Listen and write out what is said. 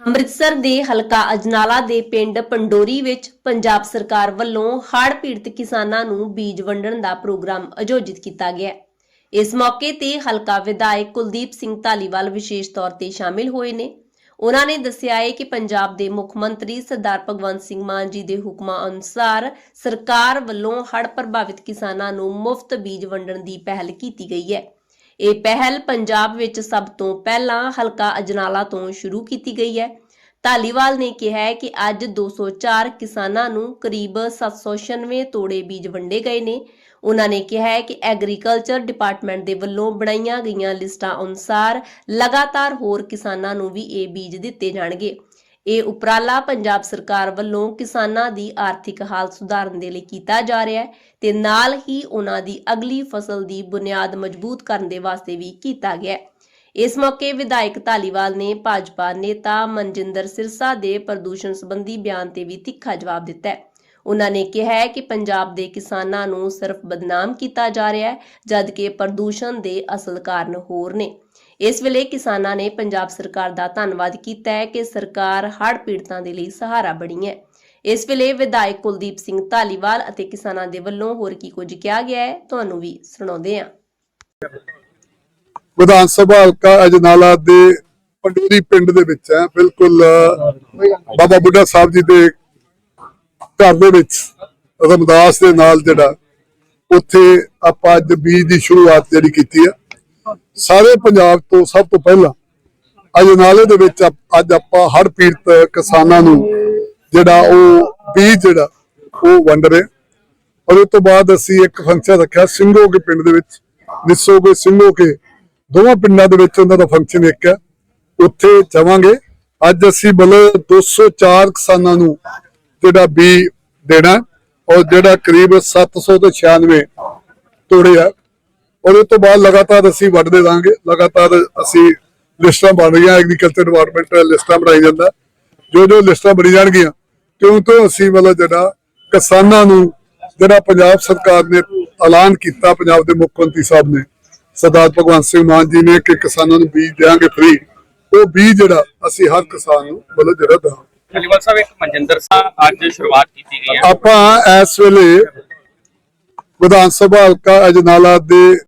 ਅੰਮ੍ਰਿਤਸਰ ਦੇ ਹਲਕਾ ਅਜਨਾਲਾ ਦੇ ਪਿੰਡ ਪੰਡੋਰੀ ਵਿੱਚ ਪੰਜਾਬ ਸਰਕਾਰ ਵੱਲੋਂ ਹੜ੍ਹ ਪੀੜਤ ਕਿਸਾਨਾਂ ਨੂੰ ਬੀਜ ਵੰਡਣ ਦਾ ਪ੍ਰੋਗਰਾਮ ਆਯੋਜਿਤ ਕੀਤਾ ਗਿਆ ਇਸ ਮੌਕੇ ਤੇ ਹਲਕਾ ਵਿਧਾਇਕ ਕੁਲਦੀਪ ਸਿੰਘ ਧਾਲੀਵਾਲ ਵਿਸ਼ੇਸ਼ ਤੌਰ ਤੇ ਸ਼ਾਮਿਲ ਹੋਏ ਨੇ। ਉਹਨਾਂ ਨੇ ਦੱਸਿਆ ਹੈ ਕਿ ਪੰਜਾਬ ਦੇ ਮੁੱਖ ਮੰਤਰੀ ਸਰਦਾਰ ਭਗਵੰਤ ਸਿੰਘ ਮਾਨ ਜੀ ਦੇ ਹੁਕਮਾਂ ਅਨੁਸਾਰ ਸਰਕਾਰ ਵੱਲੋਂ ਹੜ੍ਹ ਪ੍ਰਭਾਵਿਤ ਕਿਸਾਨਾਂ ਨੂੰ ਮੁਫਤ ਬੀਜ ਵੰਡਣ ਦੀ ਪਹਿਲ ਕੀਤੀ ਗਈ ਹੈ। ਇਹ ਪਹਿਲ ਪੰਜਾਬ ਵਿੱਚ ਸਭ ਤੋਂ ਪਹਿਲਾਂ ਹਲਕਾ ਅਜਨਾਲਾ ਤੋਂ ਸ਼ੁਰੂ ਕੀਤੀ ਗਈ ਹੈ। ਧਾਲੀਵਾਲ ਨੇ ਕਿਹਾ ਹੈ ਕਿ ਅੱਜ 204 ਕਿਸਾਨਾਂ ਨੂੰ ਕਰੀਬ 796 ਤੋੜੇ ਬੀਜ ਵੰਡੇ ਗਏ ਨੇ। ਉਹਨਾਂ ਨੇ ਕਿਹਾ ਹੈ ਕਿ ਐਗਰੀਕਲਚਰ ਡਿਪਾਰਟਮੈਂਟ ਦੇ ਵੱਲੋਂ ਬਣਾਈਆਂ ਗਈਆਂ ਲਿਸਟਾਂ ਅਨੁਸਾਰ ਲਗਾਤਾਰ ਹੋਰ ਕਿਸਾਨਾਂ ਨੂੰ ਵੀ ਇਹ ਬੀਜ ਦਿੱਤੇ ਜਾਣਗੇ। ਇਹ ਉਪਰਾਲਾ ਪੰਜਾਬ ਸਰਕਾਰ ਵੱਲੋਂ ਕਿਸਾਨਾਂ ਦੀ ਆਰਥਿਕ ਹਾਲਤ ਸੁਧਾਰਨ ਦੇ ਲਈ ਕੀਤਾ ਜਾ ਰਿਹਾ ਹੈ ਤੇ ਨਾਲ ਹੀ ਉਹਨਾਂ ਦੀ ਅਗਲੀ ਫਸਲ ਦੀ ਬੁਨਿਆਦ ਮਜ਼ਬੂਤ ਕਰਨ ਦੇ ਵਾਸਤੇ ਵੀ ਕੀਤਾ ਗਿਆ ਹੈ। ਇਸ ਮੌਕੇ ਵਿਧਾਇਕ ਧਾਲੀਵਾਲ ਨੇ ਭਾਜਪਾ ਨੇਤਾ ਮਨਜਿੰਦਰ ਸਿਰਸਾ ਦੇ ਪ੍ਰਦੂਸ਼ਣ ਸੰਬੰਧੀ ਬਿਆਨ ਤੇ ਵੀ ਤਿੱਖਾ ਜਵਾਬ ਦਿੱਤਾ ਹੈ। ਉਹਨਾਂ ਨੇ ਕਿਹਾ ਹੈ ਕਿ ਪੰਜਾਬ ਦੇ ਕਿਸਾਨਾਂ ਨੂੰ ਸਿਰਫ ਬਦਨਾਮ ਕੀਤਾ ਜਾ ਰਿਹਾ ਹੈ, ਜਦਕਿ ਪ੍ਰਦੂਸ਼ਣ ਦੇ ਅਸਲ ਕਾਰਨ ਹੋਰ ਨੇ। ਇਸ ਵੇਲੇ ਕਿਸਾਨਾਂ ਨੇ ਪੰਜਾਬ ਸਰਕਾਰ ਦਾ ਧੰਨਵਾਦ ਕੀਤਾ ਹੈ ਕਿ ਸਰਕਾਰ ਹੜ੍ਹ ਪੀੜਤਾਂ ਦੇ ਲਈ ਸਹਾਰਾ ਬਣੀ ਹੈ। ਇਸ ਵੇਲੇ ਵਿਧਾਇਕ ਕੁਲਦੀਪ ਸਿੰਘ ਧਾਲੀਵਾਲ ਅਤੇ ਕਿਸਾਨਾਂ ਦੇ ਵੱਲੋਂ ਹੋਰ ਕੀ ਕੁਝ ਕਿਹਾ ਗਿਆ ਹੈ, ਤੁਹਾਨੂੰ ਵੀ ਸੁਣਾਉਂਦੇ ਹਾਂ। ਵਿਧਾਨ ਸਭਾ ਹਲਕਾ ਅਜਨਾਲਾ ਦੇ ਪੰਡੋਰੀ ਪਿੰਡ ਦੇ ਵਿੱਚ ਹੈ, ਬਿਲਕੁਲ ਬਾਬਾ ਬੁੱਢਾ ਸਾਹਿਬ ਜੀ ਦੇ ਘਰ ਦੇ ਵਿੱਚ ਰਮਦਾਸ ਦੇ ਨਾਲ ਜਿਹੜਾ ਉੱਥੇ ਆਪਾਂ ਅੱਜ ਬੀਜ ਦੀ ਸ਼ੁਰੂਆਤ ਜਿਹੜੀ ਕੀਤੀ ਹੈ। ਸਾਰੇ ਪੰਜਾਬ ਤੋਂ ਸਭ ਤੋਂ ਪਹਿਲਾਂ ਅਜਨਾਲੇ ਦੇ ਵਿੱਚ ਅੱਜ ਆਪਾਂ ਹੜ੍ਹ ਪੀੜਤ ਕਿਸਾਨਾਂ ਨੂੰ ਜਿਹੜਾ ਉਹ ਬੀਜ ਜਿਹੜਾ ਉਹ ਵੰਡ ਰਹੇ ਔਰ ਉਸ ਤੋਂ ਬਾਅਦ ਅਸੀਂ ਇੱਕ ਫੰਕਸ਼ਨ ਰੱਖਿਆ ਸਿੰਘੋ ਪਿੰਡ ਦੇ ਵਿੱਚ, ਨਿਸੋਗੇ ਕੇ ਕੇ ਦੋਵਾਂ ਪਿੰਡਾਂ ਦੇ ਵਿੱਚ ਉਹਨਾਂ ਦਾ ਫੰਕਸ਼ਨ ਇੱਕ ਹੈ। ਉੱਥੇ ਜਾਵਾਂਗੇ। ਅੱਜ ਅਸੀਂ ਮਤਲਬ 204 ਕਿਸਾਨਾਂ ਨੂੰ ਜਿਹੜਾ ਬੀ ਦੇਣਾ, ਔਰ ਜਿਹੜਾ ਕਰੀਬ 700 ਤੇ 96 ਤੋੜੇ ਆ। ਔਰ ਉਸ ਤੋਂ ਬਾਅਦ ਲਗਾਤਾਰ ਅਸੀਂ ਵੱਢਦੇ ਰਾਂਗੇ ਲਗਾਤਾਰ ਅਸੀਂ ਲਿਸਟਾਂ ਬਣ ਰਹੀਆਂ ਐਗਰੀਕਲਚਰ ਡਿਪਾਰਟਮੈਂਟ ਲਿਸਟਾਂ ਬਣਾਈ ਜਾਂਦਾ। ਜੋ ਜੋ ਲਿਸਟਾਂ ਬਣੀ ਜਾਣਗੀਆਂ ਕਿਉਂ ਤੋਂ ਅਸੀਂ ਮਤਲਬ ਜਿਹੜਾ ਕਿਸਾਨਾਂ ਨੂੰ ਜਿਹੜਾ ਪੰਜਾਬ ਸਰਕਾਰ ਨੇ ਐਲਾਨ ਕੀਤਾ ਪੰਜਾਬ ਦੇ ਮੁੱਖ ਮੰਤਰੀ ਸਾਹਿਬ ਨੇ, ਸਰਦਾਰ ਭਗਵੰਤ ਸਿੰਘ ਮਾਨ ਜੀ ਨੇ ਕਿ ਕਿਸਾਨਾਂ ਨੂੰ ਬੀਜ ਦੇਾਂਗੇ ਫ੍ਰੀ ਉਹ ਬੀਜ ਜਿਹੜਾ ਅਸੀਂ ਹਰ ਕਿਸਾਨ ਨੂੰ ਮਤਲਬ ਜਿਹੜਾ ਦੇਵਾਂਗੇ ਧਾਲੀਵਾਲ ਸਾਹਿਬ, ਇੱਕ ਮਨਜਿੰਦਰ ਸਾਹਿਬ ਅੱਜ ਸ਼ੁਰੂਆਤ ਕੀਤੀ ਗਈ ਹੈ। ਆਪਾਂ ਇਸ ਵੇਲੇ ਵਿਧਾਨ ਸਭਾ ਹਲਕਾ ਅਜਨਾਲਾ ਦੇ